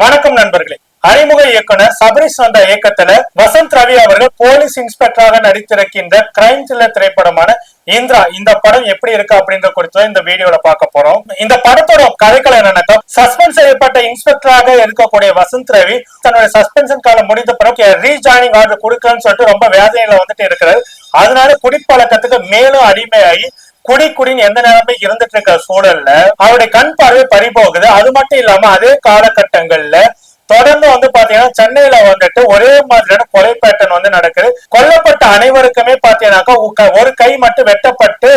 வணக்கம் நண்பர்களே. அறிமுக இயக்குனர் சபரிஷ் வந்த இயக்கத்துல வசந்த் ரவி அவர்கள் போலீஸ் இன்ஸ்பெக்டராக நடித்திருக்கின்ற கிரைம் த்ரில்லர் திரைப்படமான இந்திரா இந்த படம் எப்படி இருக்கு அப்படின்ற குறித்து இந்த வீடியோல பார்க்க போறோம். இந்த படத்தோட கதைக்களம் என்னன்னா சஸ்பெண்ட் செய்யப்பட்ட இன்ஸ்பெக்டராக இருக்கக்கூடிய வசந்த் ரவி தன்னுடைய சஸ்பென்ஷன் காலம் முடிந்த பிறகு ரீஜாயினிங் ஆர்டர் கொடுக்கலன்னு சொல்லிட்டு ரொம்ப வேதனையில வந்துட்டு இருக்கிறாரு. அதனால குடிப்பழக்கத்துக்கு மேலும் அடிமையாகி குடி குடின்னு எந்த நேரமே இருந்துட்டு இருக்கிற சூழல்ல அவருடைய கண் பார்வை பறிபோகுது. அது மட்டும் இல்லாம அதே காலகட்டங்கள்ல தொடர்ந்து வந்து பாத்தீங்கன்னா சென்னையில வந்துட்டு ஒரே மாதிரியான கொலை பேட்டன் வந்து நடக்குது. கொல்லப்பட்ட அனைவருக்குமே பாத்தீங்கன்னாக்கா ஒரு கை மட்டும் வெட்டப்பட்டு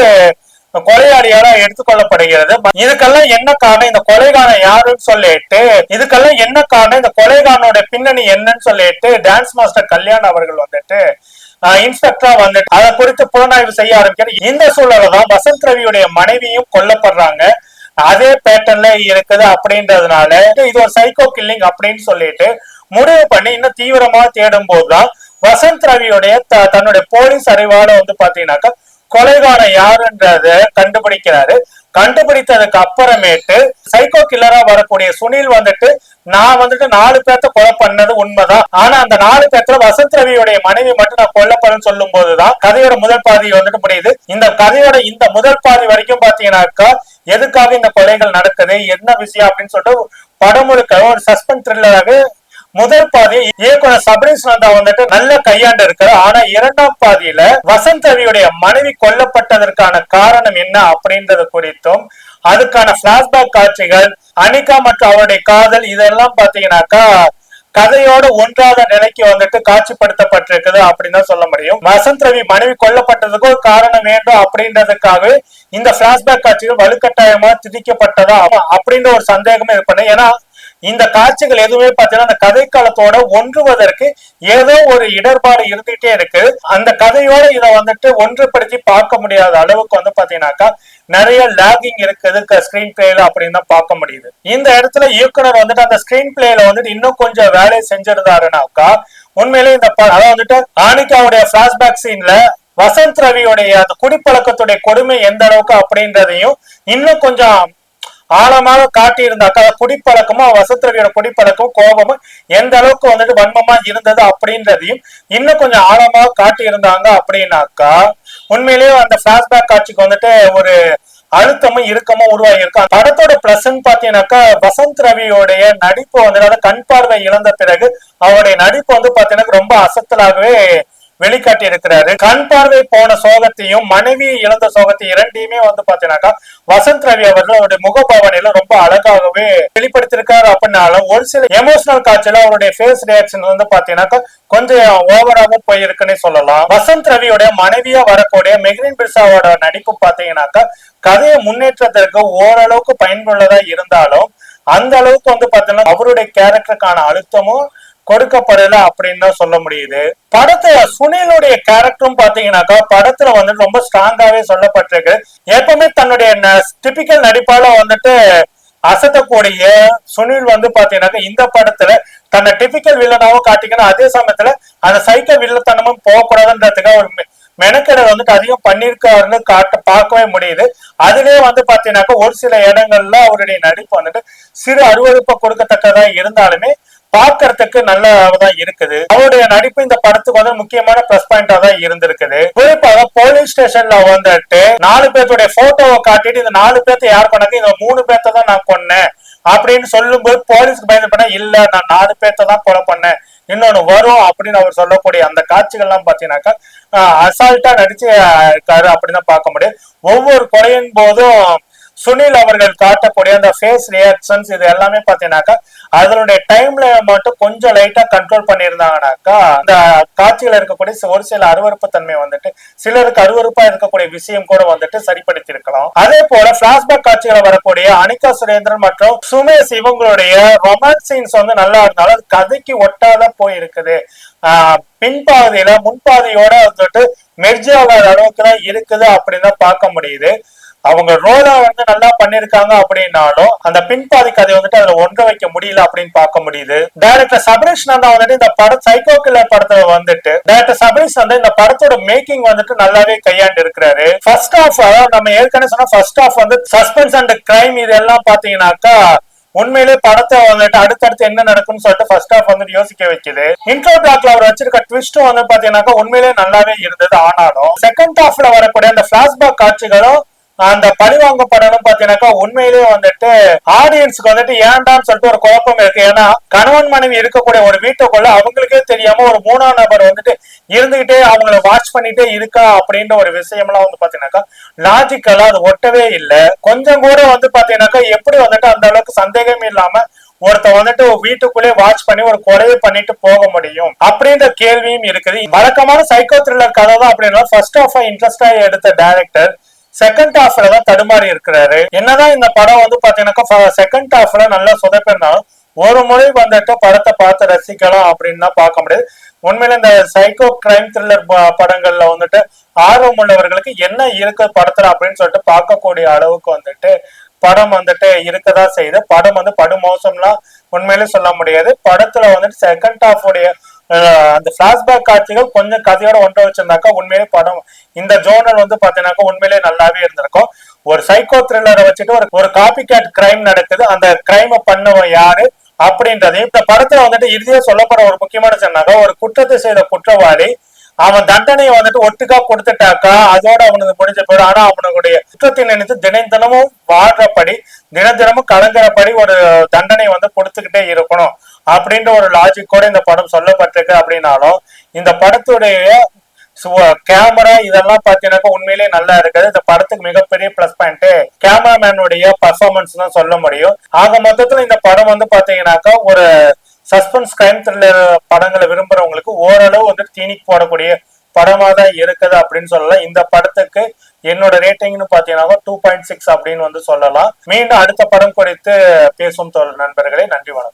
கொலையாளியால எடுத்துக்கொள்ளப்படுகிறது. இதுக்கெல்லாம் என்ன காரணம்? இந்த கொலைகாரன் யாருன்னு சொல்லிட்டு இதுக்கெல்லாம் என்ன காரணம்? இந்த கொலைகானோட பின்னணி என்னன்னு சொல்லிட்டு டான்ஸ் மாஸ்டர் கல்யாண் அவர்கள் வந்துட்டு இன்ஸ்பெக்டரா வந்துட்டு அதை குறித்து புலனாய்வு செய்ய ஆரம்பிக்கிறார். இந்த சூழல தான் வசந்த் ரவியுடைய மனைவியும் கொல்லப்படுறாங்க. அதே பேட்டர்ன்ல இருக்குது அப்படின்றதுனால இது ஒரு சைக்கோ கில்லிங் அப்படின்னு சொல்லிட்டு முடிவு பண்ணி இன்னும் தீவிரமா தேடும் போதுதான் வசந்த் ரவியுடைய த- தன்னுடைய போலீஸ் அறிவால வந்து பாத்தீங்கன்னாக்கா கொலைகாரன் யாருன்றத கண்டுபிடிக்கிறாரு. கண்டுபிடித்ததுக்கு அப்புறமேட்டு சைக்கோ கில்லரா வரக்கூடிய சுனில் வந்துட்டு நான் வந்துட்டு நாலு பேர்த்த கொலை பண்ணது உண்மைதான். ஆனா அந்த நாலு பேர்த்துல வசந்த் ரவியுடைய மனைவி மட்டும் நான் கொல்லப்படும் சொல்லும் போதுதான் கதையோட முதல் பாதி வந்துட்டு முடியுது இந்த கதையோட இந்த முதல் பாதி வரைக்கும் பாத்தீங்கன்னாக்கா எதுக்காக இந்த கொலைகள் நடக்குது என்ன விஷயம் அப்படின்னு சொல்லிட்டு படம் முழுக்க ஒரு சஸ்பென்ஸ் த்ரில்லராக முதல் பாதி இயக்குனர் சபரீஷ் நந்தா வந்துட்டு நல்ல கையாண்டு இருக்காரு ஆனா இரண்டாம் பாதியில வசந்த் ரவியுடைய மனைவி கொல்லப்பட்டதற்கான காரணம் என்ன அப்படின்றது குறித்தும் அதுக்கான பிளாஷ்பேக் காட்சிகள் அனிகா மற்றும் அவருடைய காதல் இதெல்லாம் பாத்தீங்கன்னாக்கா கதையோட ஒன்றாத நிலைக்கு வந்துட்டு காட்சிப்படுத்தப்பட்டிருக்குது அப்படின்னு தான் சொல்ல முடியும். வசந்த் ரவி மனைவி கொல்லப்பட்டதுக்கு ஒரு காரணம் வேண்டும் அப்படின்றதுக்காக இந்த பிளாஷ்பேக் காட்சிகள் வலுக்கட்டாயமா திணிக்கப்பட்டதா அப்படின்ற ஒரு சந்தேகமே ஏற்படும் ஏன்னா இந்த காட்சிகள் எதுவுமே பார்த்தீங்கன்னா அந்த கதைக்களத்தோட ஒன்றுவதற்கு ஏதோ ஒரு இடர்பாடு இருந்துகிட்டே இருக்கு. அந்த கதையோட இதை வந்துட்டு ஒன்றுபடுத்தி பார்க்க முடியாத அளவுக்கு வந்து பாத்தீங்கன்னாக்கா நிறைய லாகிங் இருக்குது ஸ்கிரீன் பிளேல அப்படின்னு தான் பார்க்க முடியுது. இந்த இடத்துல இயக்குனர் வந்துட்டு அந்த ஸ்கிரீன் பிளேல வந்துட்டு இன்னும் கொஞ்சம் வேலையை செஞ்சிருந்தாருனாக்கா உண்மையிலேயே இந்த ப- அதாவது வந்துட்டு ஆனிகாவுடைய பிளாஷ்பேக் சீன்ல வசந்த் ரவியுடைய அந்த குடிப்பழக்கத்துடைய கொடுமை எந்த அளவுக்கு அப்படின்றதையும் இன்னும் கொஞ்சம் ஆழமாக காட்டியிருந்தாக்கா குடிப்பழக்கமும் வசத்திரவியோட குடிப்பழக்கமும் கோபமும் எந்த அளவுக்கு வந்துட்டு வன்மமா இருந்தது அப்படின்றதையும் இன்னும் கொஞ்சம் ஆழமாக காட்டியிருந்தாங்க அப்படின்னாக்கா உண்மையிலேயே அந்த பிளாஷ்பேக் காட்சிக்கு வந்துட்டு ஒரு அழுத்தமும் இறுக்கமும் உருவாகி இருக்கும் படத்தோட பிளஸ்ன்னு பாத்தீங்கன்னாக்கா வசந்த் ரவியோடைய நடிப்பு வந்து கண் பார்வை இழந்த பிறகு அவருடைய நடிப்பு வந்து பாத்தீங்கன்னா ரொம்ப அசத்தலாகவே வெளிக்காட்டி இருக்கிறாரு. கண் பார்வை போன சோகத்தையும் மனைவி இழந்த சோகத்தையும் இரண்டையுமே வந்து பாத்தீங்கன்னாக்கா வசந்த் ரவி அவர்கள் அவருடைய முகபாவனையில ரொம்ப அழகாகவே வெளிப்படுத்திருக்காரு அப்படின்னாலும் ஒரு சில எமோஷனல் காட்சியில அவருடைய ஃபேஸ் ரியாக்ஷன் வந்து பாத்தீங்கன்னாக்கா கொஞ்சம் ஓவராகவும் போயிருக்குன்னே சொல்லலாம். வசந்த் ரவியோட மனைவியா வரக்கூடிய மெக்ரின் பிர்சாவோட நடிப்பு பாத்தீங்கன்னாக்கா கதையை முன்னேற்றத்திற்கு ஓரளவுக்கு பயனுள்ளதா இருந்தாலும் அந்த அளவுக்கு வந்து பாத்தீங்கன்னா அவருடைய கேரக்டருக்கான அழுத்தமும் கொடுக்கப்படல அப்படின்னு தான் சொல்ல முடியுது. படத்துல சுனிலுடைய கேரக்டரும் பாத்தீங்கன்னாக்கா படத்துல வந்துட்டு ரொம்ப ஸ்ட்ராங்காவே சொல்லப்பட்டிருக்கு. எப்பவுமே தன்னுடைய டிபிக்கல் நடிப்பால வந்துட்டு அசத்தக்கூடிய சுனில் வந்து பாத்தீங்கன்னாக்கா இந்த படத்துல தன்னை டிபிக்கல் வில்லனாவும் காட்டிக்கணும். அதே சமயத்துல அந்த சைக்கிள் வில்லத்தனமும் போகக்கூடாதுன்றதுக்காக ஒரு மெனக்கெடல் வந்துட்டு அதிகம் பண்ணிருக்காருன்னு காட்ட பார்க்கவே முடியுது. அதுலயே வந்து பாத்தீங்கன்னாக்கா ஒரு சில இடங்கள்ல அவருடைய நடிப்பு வந்துட்டு சிறு அருவறுப்பை கொடுக்கத்தக்கதா இருந்தாலுமே பார்க்கறதுக்கு நல்லதான் இருக்குது. அவருடைய நடிப்பு இந்த படத்துக்கு வந்து முக்கியமான பிளஸ் பாயிண்டா தான் இருந்திருக்குது. குறிப்பாக போலீஸ் ஸ்டேஷன்ல வந்துட்டு நாலு பேர்த்துடைய போட்டோவை காட்டிட்டு இந்த நாலு பேர்த்த யார் கொண்டாங்க இந்த மூணு பேர்த்த தான் நான் கொன்னேன். அப்படின்னு சொல்லும்போது போலீஸ்க்கு பயந்து பண்ண இல்ல நான் நாலு பேர்த்த தான் கொலை பண்ணேன். இன்னொன்னு வரும் அப்படின்னு அவர் சொல்லக்கூடிய அந்த காட்சிகள்லாம் பாத்தீங்கன்னாக்கா அசால்ட்டா நடிச்சு இருக்காரு அப்படின்னு தான் பார்க்க முடியும். ஒவ்வொரு கொலையின் போதும் சுனில் அவர்கள் காட்டக்கூடிய அந்த ஃபேஸ் ரியாக்ஷன்ஸ் இது எல்லாமே பார்த்தீங்கன்னாக்கா அதனுடைய டைம்ல மட்டும் கொஞ்சம் லைட்டா கண்ட்ரோல் பண்ணியிருந்தாங்கனாக்கா அந்த காட்சியில இருக்கக்கூடிய ஒரு சில அருவறுப்பு தன்மை வந்துட்டு சிலருக்கு அருவருப்பா இருக்கக்கூடிய விஷயம் கூட வந்துட்டு சரிப்படுத்தி இருக்கலாம் அதே போல பிளாஷ்பேக் காட்சிகளை வரக்கூடிய அனிகா சுரேந்திரன் மற்றும் சுமேஷ் இவங்களுடைய ரொமான்ஸ் சீன்ஸ் வந்து நல்லா இருந்தாலும் அது கதைக்கு ஒட்டாத போயிருக்குது. ஆஹ் பின்பாதையில முன்பாதையோட வந்துட்டு மெர்ஜி ஆகாத அளவுக்கு தான் இருக்குது அப்படின்னு தான் பார்க்க முடியுது. அவங்க ரோலா வந்து நல்லா பண்ணிருக்காங்க அப்படின்னாலும் அந்த பின்பாதி கதை வந்துட்டு அதுல ஒன்ற வைக்க முடியல அப்படின்னு பார்க்க முடியுது. டைரக்டர் சபரீஷ் நந்தா வந்துட்டு இந்த படம் சைக்கோ கில்லர் படத்துல வந்துட்டு டைரக்டர் சபரீஷ் வந்து இந்த படத்தோட மேக்கிங் வந்துட்டு நல்லாவே கையாண்டு இருக்கிறாரு. ஃபர்ஸ்ட் ஆஃப் அதாவது நம்ம ஏற்கனவே சொன்ன ஃபர்ஸ்ட் ஆஃப் வந்து சஸ்பென்ஸ் அண்ட் கிரைம் இதெல்லாம் பாத்தீங்கன்னாக்கா உண்மையிலே படத்தை வந்துட்டு அடுத்தடுத்து என்ன நடக்கும்னு சொல்லிட்டு ஃபர்ஸ்ட் ஹாஃப் வந்துட்டு யோசிக்க வைக்குது. இன்ட்ரோ பிளாக்ல அவர் வச்சிருக்க ட்விஸ்டும் வந்து பாத்தீங்கன்னாக்கா உண்மையிலே நல்லாவே இருந்தது. ஆனாலும் செகண்ட் ஹாஃப்ல வரக்கூடிய அந்த பிளாஷ்பேக் காட்சிகளும் அந்த பழிவாங்க படம்னு பாத்தீங்கன்னாக்கா உண்மையிலேயே வந்துட்டு ஆடியன்ஸ்க்கு வந்துட்டு ஏன்டான்னு சொல்லிட்டு ஒரு குழப்பம் இருக்கு. ஏன்னா கணவன் மனைவி இருக்கக்கூடிய ஒரு வீட்டுக்குள்ள அவங்களுக்கே தெரியாம ஒரு மூணாம் நபர் வந்துட்டு இருந்துகிட்டே அவங்கள வாட்ச் பண்ணிட்டே இருக்கா அப்படின்ற ஒரு விஷயம்லாம் வந்து பாத்தீங்கன்னாக்கா லாஜிக்கலா அது ஒட்டவே இல்லை. கொஞ்சம் கூட வந்து பாத்தீங்கன்னாக்கா எப்படி வந்துட்டு அந்த அளவுக்கு சந்தேகம் இல்லாம ஒருத்த வந்துட்டு வீட்டுக்குள்ளே வாட்ச் பண்ணி ஒரு கொலையை பண்ணிட்டு போக முடியும் அப்படின்ற கேள்வியும் இருக்குது. வழக்கமான சைக்கோ த்ரில்லர் கதை தான் அப்படின்னா ஃபர்ஸ்ட் ஆஃப் இன்ட்ரெஸ்டா எடுத்த டைரக்டர் செகண்ட் ஹாஃப்ல தான் தடுமாறி இருக்கிறாரு. என்னதான் இந்த படம் வந்து பாத்தீங்கன்னாக்கா செகண்ட் ஹாஃப்ல நல்லா சொதப்பிருந்தாலும் ஒரு முறை வந்துட்டு படத்தை பார்த்து ரசிக்கலாம் அப்படின்னு பார்க்க முடியாது. உண்மையில இந்த சைக்கோ கிரைம் த்ரில்லர் படங்கள்ல வந்துட்டு ஆர்வம் உள்ளவர்களுக்கு என்ன இருக்கு படத்துல அப்படின்னு சொல்லிட்டு பார்க்கக்கூடிய அளவுக்கு வந்துட்டு படம் வந்துட்டு இருக்கதா செய்யுது. படம் வந்து படுமோசம்லாம் உண்மையிலே சொல்ல முடியாது. படத்துல வந்துட்டு செகண்ட் ஹாஃப் உடைய அந்த பிளாஷ்பேக் காட்சிகள் கொஞ்சம் கதையோட ஒன்றை வச்சிருந்தாக்கா உண்மையிலே படம் இந்த ஜோனர் வந்து பாத்தீங்கன்னாக்கா உண்மையிலே நல்லாவே இருந்திருக்கும். ஒரு சைக்கோ த்ரில்லரை வச்சுட்டு ஒரு ஒரு காப்பி கேட் கிரைம் நடக்குது. அந்த கிரைமை பண்ணவன் யாரு அப்படின்றதையும் இந்த படத்துல வந்துட்டு இறுதியா சொல்லப்படுற ஒரு முக்கியமான சொன்னாக்கா ஒரு குற்றத்தை செய்த குற்றவாளி அவன் தண்டனையை வந்துட்டு ஒட்டுக்கா கொடுத்துட்டாக்கா அதோட அவனுக்கு முடிஞ்ச பிறகு ஆனா அவனுடைய குற்றத்தை நினைத்து தினம் தினமும் வாழ்றபடி தினம் தினமும் கலங்குறபடி ஒரு தண்டனை வந்து கொடுத்துக்கிட்டே இருக்கணும். அப்படின்ற ஒரு லாஜிக்கோட இந்த படம் சொல்லப்பட்டிருக்கு அப்படின்னாலும் இந்த படத்துடைய கேமரா இதெல்லாம் பாத்தீங்கன்னாக்கா உண்மையிலேயே நல்லா இருக்குது. இந்த படத்துக்கு மிகப்பெரிய பிளஸ் பாயிண்ட் கேமராமேனுடைய பர்ஃபார்மன்ஸ் தான் சொல்ல முடியும். ஆக மொத்தத்துல இந்த படம் வந்து பாத்தீங்கன்னாக்கா ஒரு சஸ்பென்ஸ் கிரைம் த்ரில்லர் படங்களை விரும்புறவங்களுக்கு ஓரளவு வந்து தீனிக்கு போடக்கூடிய படமா தான் இருக்குது அப்படின்னு சொல்லலாம். இந்த படத்துக்கு என்னோட ரேட்டிங்னு பாத்தீங்கன்னா டூ பாயிண்ட் சிக்ஸ் அப்படின்னு வந்து சொல்லலாம். மீண்டும் அடுத்த படம் குறித்து பேசும் நண்பர்களே நன்றி வணக்கம்.